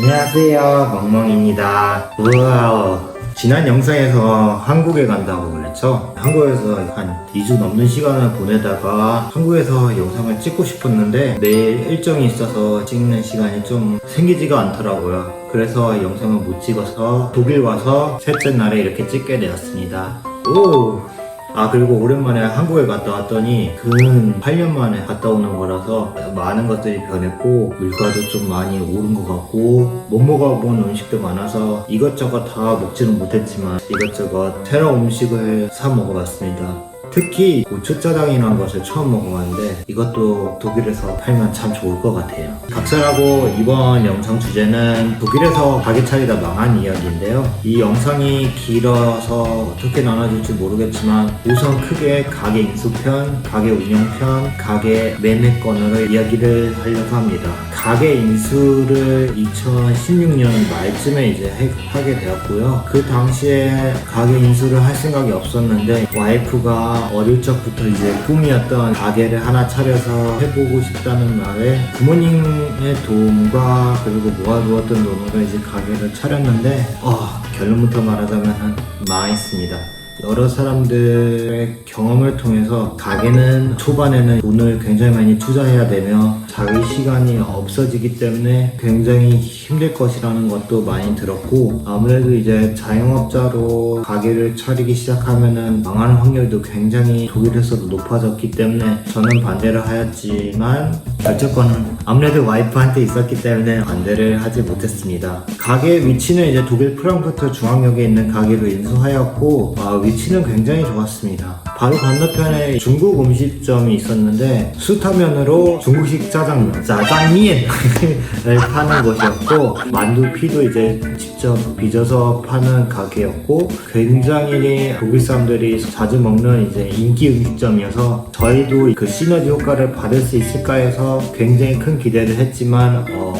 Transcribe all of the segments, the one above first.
안녕하세요. 멍멍입니다. 우와 지난 영상에서 한국에 간다고 그랬죠? 한국에서 한 2주 넘는 시간을 보내다가 한국에서 영상을 찍고 싶었는데 내일 일정이 있어서 찍는 시간이 좀 생기지가 않더라고요. 그래서 영상을 못 찍어서 독일 와서 셋째 날에 이렇게 찍게 되었습니다. 오 아 그리고 오랜만에 한국에 갔다 왔더니 근 8년 만에 갔다 오는 거라서 많은 것들이 변했고 물가도 좀 많이 오른 것 같고 못 먹어본 음식도 많아서 이것저것 다 먹지는 못했지만 이것저것 새로운 음식을 사 먹어봤습니다 특히 고추짜장이라는 것을 처음 먹어봤는데 이것도 독일에서 팔면 참 좋을 것 같아요. 각설하고 이번 영상 주제는 독일에서 가게 차리다 망한 이야기인데요. 이 영상이 길어서 어떻게 나눠질지 모르겠지만 우선 크게 가게 인수편, 가게 운영편, 가게 매매 건으로 이야기를 하려고 합니다. 가게 인수를 2016년 말쯤에 이제 해- 하게 되었고요. 그 당시에 가게 인수를 할 생각이 없었는데 와이프가 어릴 적부터 이제 꿈이었던 가게를 하나 차려서 해보고 싶다는 말에 부모님의 도움과 그리고 모아두었던 돈으로 이제 가게를 차렸는데 어, 결론부터 말하자면 망했습니다. 여러 사람들의 경험을 통해서 가게는 초반에는 돈을 굉장히 많이 투자해야 되며 자기 시간이 없어지기 때문에 굉장히 힘들 것이라는 것도 많이 들었고 아무래도 이제 자영업자로 가게를 차리기 시작하면은 망하는 확률도 굉장히 독일에서도 높아졌기 때문에 저는 반대를 하였지만 결정권은 아무래도 와이프한테 있었기 때문에 반대를 하지 못했습니다. 가게 위치는 이제 독일 프랑크푸르트 중앙역에 있는 가게로 인수하였고 아, 위치는 굉장히 좋았습니다. 바로 건너편에 중국 음식점이 있었는데 수타면으로 중국식 짜장면, 짜장면을 파는 곳이었고 만두피도 이제 직접 빚어서 파는 가게였고 굉장히 독일 사람들이 자주 먹는 이제 인기 음식점이어서 저희도 그 시너지 효과를 받을 수 있을까 해서 굉장히 큰 기대를 했지만 어,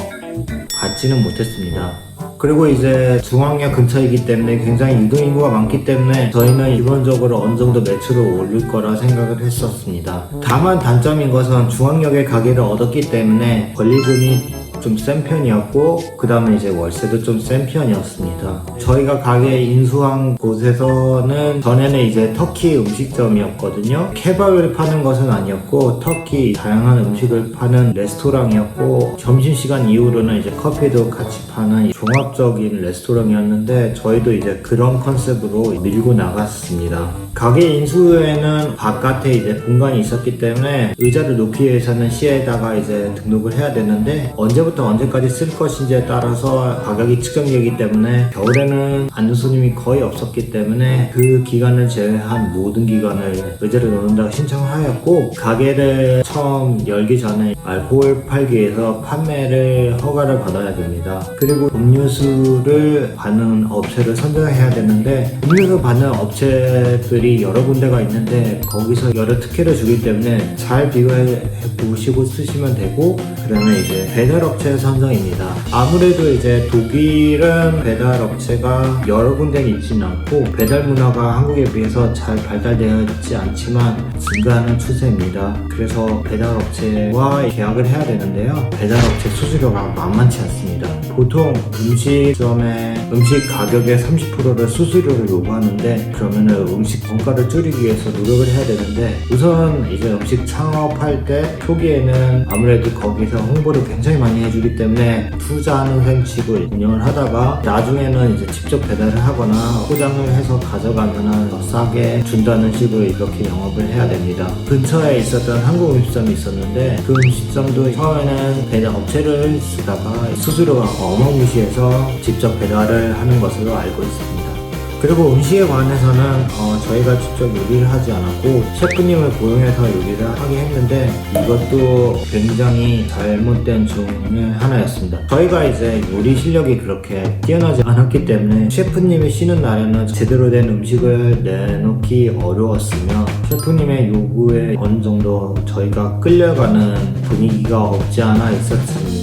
받지는 못했습니다. 그리고 이제 중앙역 근처이기 때문에 굉장히 유동인구가 많기 때문에 저희는 기본적으로 어느 정도 매출을 올릴 거라 생각을 했었습니다. 다만 단점인 것은 중앙역에 가게를 얻었기 때문에 권리금이 좀 센 편이었고 그 다음에 이제 월세도 좀 센 편이었습니다. 저희가 가게 인수한 곳에서는 전에는 이제 터키 음식점이었거든요. 케밥을 파는 것은 아니었고 터키 다양한 음식을 파는 레스토랑이었고 점심시간 이후로는 이제 커피도 같이 파는 종합적인 레스토랑이었는데 저희도 이제 그런 컨셉으로 밀고 나갔습니다. 가게 인수에는 바깥에 이제 공간이 있었기 때문에 의자를 놓기 위해서는 시에다가 이제 등록을 해야 되는데 언제 부터 언제까지 쓸 것인지에 따라서 가격이 측정되기 때문에 겨울에는 앉는 손님이 거의 없었기 때문에 그 기간을 제외한 모든 기간을 의자를 놓는다고 신청하였고 가게를 처음 열기 전에 알코올 팔기 위해서 판매를 허가를 받아야 됩니다. 그리고 음료수를 받는 업체를 선정해야 되는데 음료수 받는 업체들이 여러 군데가 있는데 거기서 여러 특혜를 주기 때문에 잘 비교해 보시고 쓰시면 되고 그다음에 이제 배달 업체 선정입니다. 아무래도 이제 독일은 배달 업체가 여러 군데는 있지는 않고 배달 문화가 한국에 비해서 잘 발달되어 있지 않지만 증가하는 추세입니다. 그래서 배달 업체와 계약을 해야 되는데요. 배달 업체 수수료가 만만치 않습니다. 보통 음식점의 음식 가격의 30%를 수수료를 요구하는데 그러면은 음식 원가를 줄이기 위해서 노력을 해야 되는데 우선 이제 음식 창업할 때 초기에는 아무래도 거기서 홍보를 굉장히 많이 해주기 때문에 투자하는 셈치고 운영을 하다가 나중에는 이제 직접 배달을 하거나 포장을 해서 가져가면은 더 싸게 준다는 식으로 이렇게 영업을 해야 됩니다. 근처에 있었던 한국 음식점이 있었는데 그 음식점도 처음에는 배달 업체를 쓰다가 수수료가 어마무시해서 직접 배달을 하는 것으로 알고 있습니다. 그리고 음식에 관해서는 어, 저희가 직접 요리를 하지 않았고 셰프님을 고용해서 요리를 하게 했는데 이것도 굉장히 잘못된 중의 하나였습니다. 저희가 이제 요리 실력이 그렇게 뛰어나지 않았기 때문에 셰프님이 쉬는 날에는 제대로 된 음식을 내놓기 어려웠으며 셰프님의 요구에 어느 정도 저희가 끌려가는 분위기가 없지 않아 있었습니다.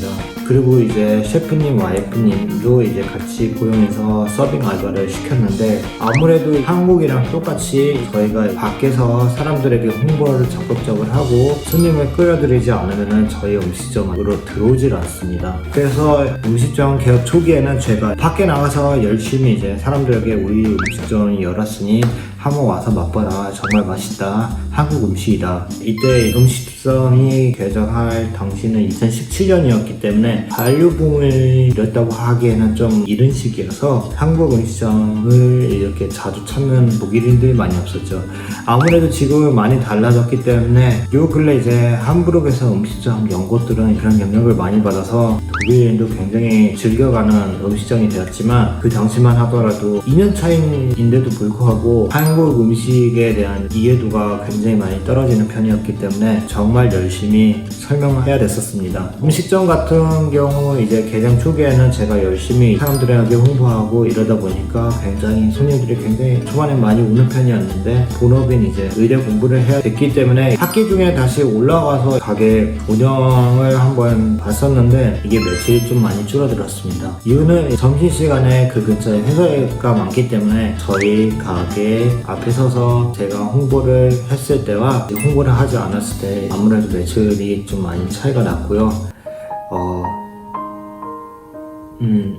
그리고 이제 셰프님 와이프님도 이제 같이 고용해서 서빙 알바를 시켰는데 아무래도 한국이랑 똑같이 저희가 밖에서 사람들에게 홍보를 적극적으로 하고 손님을 끌어들이지 않으면 저희 음식점으로 들어오질 않습니다. 그래서 음식점 개업 초기에는 제가 밖에 나가서 열심히 이제 사람들에게 우리 음식점이 열었으니 한번 와서 맛봐라. 정말 맛있다. 한국 음식이다. 이때 음식점이 개장할 당시는 2017년이었기 때문에 반려봉을 이뤘다고 하기에는 좀 이른 시기여서 한국 음식점을 이렇게 자주 찾는 독일인들이 많이 없었죠. 아무래도 지금은 많이 달라졌기 때문에 요 근래 이제 함부르크에서 음식점 연 곳들은 그런 영향을 많이 받아서 독일인도 굉장히 즐겨가는 음식점이 되었지만 그 당시만 하더라도 2년 차인데도 불구하고 한국 음식에 대한 이해도가 굉장히 많이 떨어지는 편이었기 때문에 정말 열심히 설명을 해야 됐었습니다. 음식점 같은 경우 이제 개장 초기에는 제가 열심히 사람들에게 홍보하고 이러다 보니까 굉장히 손님들이 굉장히 초반에 많이 오는 편이었는데 본업인 이제 의대 공부를 해야 됐기 때문에 학기 중에 다시 올라가서 가게 운영을 한번 봤었는데 이게 며칠이 좀 많이 줄어들었습니다. 이유는 점심시간에 그 근처에 회사가 많기 때문에 저희 가게 앞에 서서 제가 홍보를 했을 때와 홍보를 하지 않았을 때 아무래도 매출이 좀 많이 차이가 났고요. 어, 음,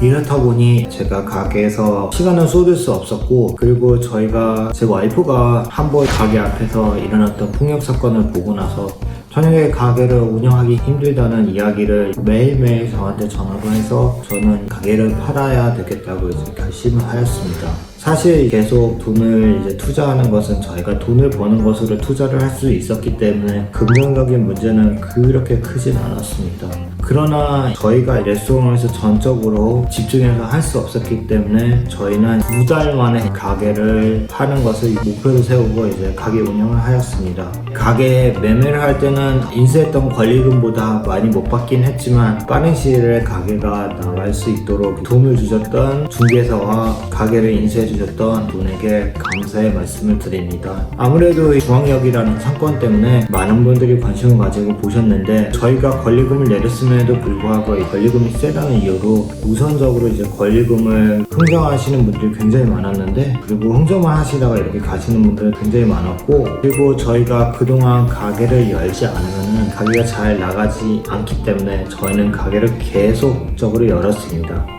이렇다 보니 제가 가게에서 시간을 쏟을 수 없었고 그리고 저희가 제 와이프가 한 번 가게 앞에서 일어났던 폭력 사건을 보고 나서 저녁에 가게를 운영하기 힘들다는 이야기를 매일매일 저한테 전화를 해서 저는 가게를 팔아야 되겠다고 이제 결심을 하였습니다. 사실 계속 돈을 이제 투자하는 것은 저희가 돈을 버는 것으로 투자를 할 수 있었기 때문에 금전적인 문제는 그렇게 크진 않았습니다. 그러나 저희가 레스토랑에서 전적으로 집중해서 할 수 없었기 때문에 저희는 두 달 만에 가게를 하는 것을 목표로 세우고 이제 가게 운영을 하였습니다. 가게 매매를 할 때는 인수했던 권리금보다 많이 못 받긴 했지만 빠른 시일에 가게가 나갈 수 있도록 도움을 주셨던 중개사와 가게를 인수해 주셨던 분에게 감사의 말씀을 드립니다. 아무래도 중앙역이라는 상권 때문에 많은 분들이 관심을 가지고 보셨는데 저희가 권리금을 내렸 음에도 불구하고 이 권리금이 세다는 이유로 우선적으로 이제 권리금을 흥정하시는 분들이 굉장히 많았는데 그리고 흥정만 하시다가 이렇게 가시는 분들 굉장히 많았고 그리고 저희가 그동안 가게를 열지 않으면 가게가 잘 나가지 않기 때문에 저희는 가게를 계속적으로 열었습니다.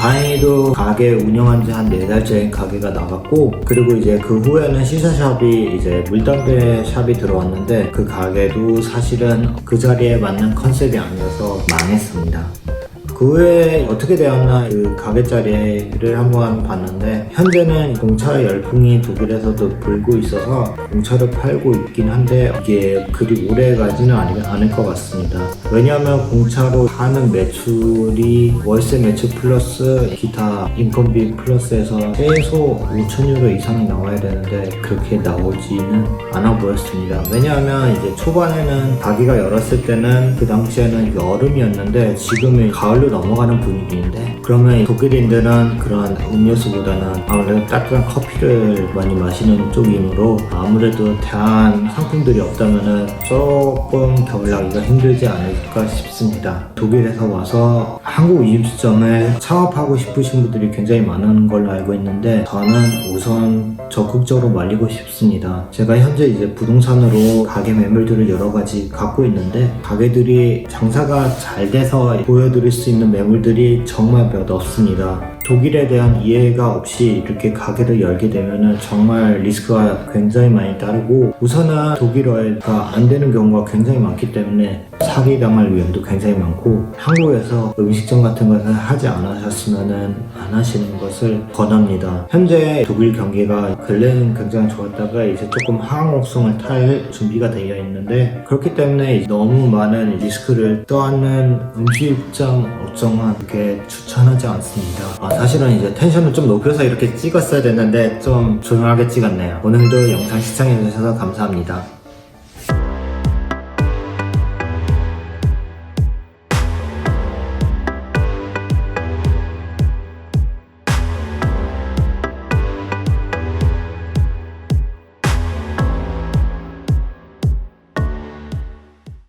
다행히도 가게 운영한 지 한 네 달째 가게가 나갔고 그리고 이제 그 후에는 시사샵이 이제 물담배 샵이 들어왔는데 그 가게도 사실은 그 자리에 맞는 컨셉이 아니어서 망했습니다. 그 후에 어떻게 되었나 그 가게 자리를 한번 봤는데 현재는 공차 열풍이 독일에서도 불고 있어서 공차를 팔고 있긴 한데 이게 그리 오래 가지는 않을 것 같습니다. 왜냐하면 공차로 하는 매출이 월세 매출 플러스 기타 인건비 플러스해서 최소 5천 유로 이상이 나와야 되는데 그렇게 나오지는 않아 보였습니다. 왜냐하면 이제 초반에는 가게가 열었을 때는 그 당시에는 여름이었는데 지금은 가을로 넘어가는 분위기인데 그러면 독일인들은 그런 음료수보다는 아무래도 따뜻한 커피를 많이 마시는 쪽이므로 아무래도 대한 상품들이 없다면은 조금 겨울 나기가 힘들지 않을까 싶습니다. 독일에서 와서 한국 음식점을 창업하고 싶으신 분들이 굉장히 많은 걸로 알고 있는데 저는 우선 적극적으로 말리고 싶습니다. 제가 현재 이제 부동산으로 가게 매물들을 여러 가지 갖고 있는데 가게들이 장사가 잘 돼서 보여드릴 수 있는 매물들이 정말 몇 없습니다. 독일에 대한 이해가 없이 이렇게 가게를 열게 되면은 정말 리스크가 굉장히 많이 따르고 우선은 독일어가 안 되는 경우가 굉장히 많기 때문에 사기당할 위험도 굉장히 많고 한국에서 음식점 같은 것을 하지 않으셨으면은 안 하시는 것을 권합니다. 현재 독일 경기가 근래는 굉장히 좋았다가 이제 조금 하강곡성을 탈 준비가 되어 있는데 그렇기 때문에 너무 많은 리스크를 떠안는 음식점 업종은 이렇게 추천하지 않습니다. 아, 사실은 이제 텐션을 좀 높여서 이렇게 찍었어야 됐는데 좀 조용하게 찍었네요. 오늘도 영상 시청해주셔서 감사합니다.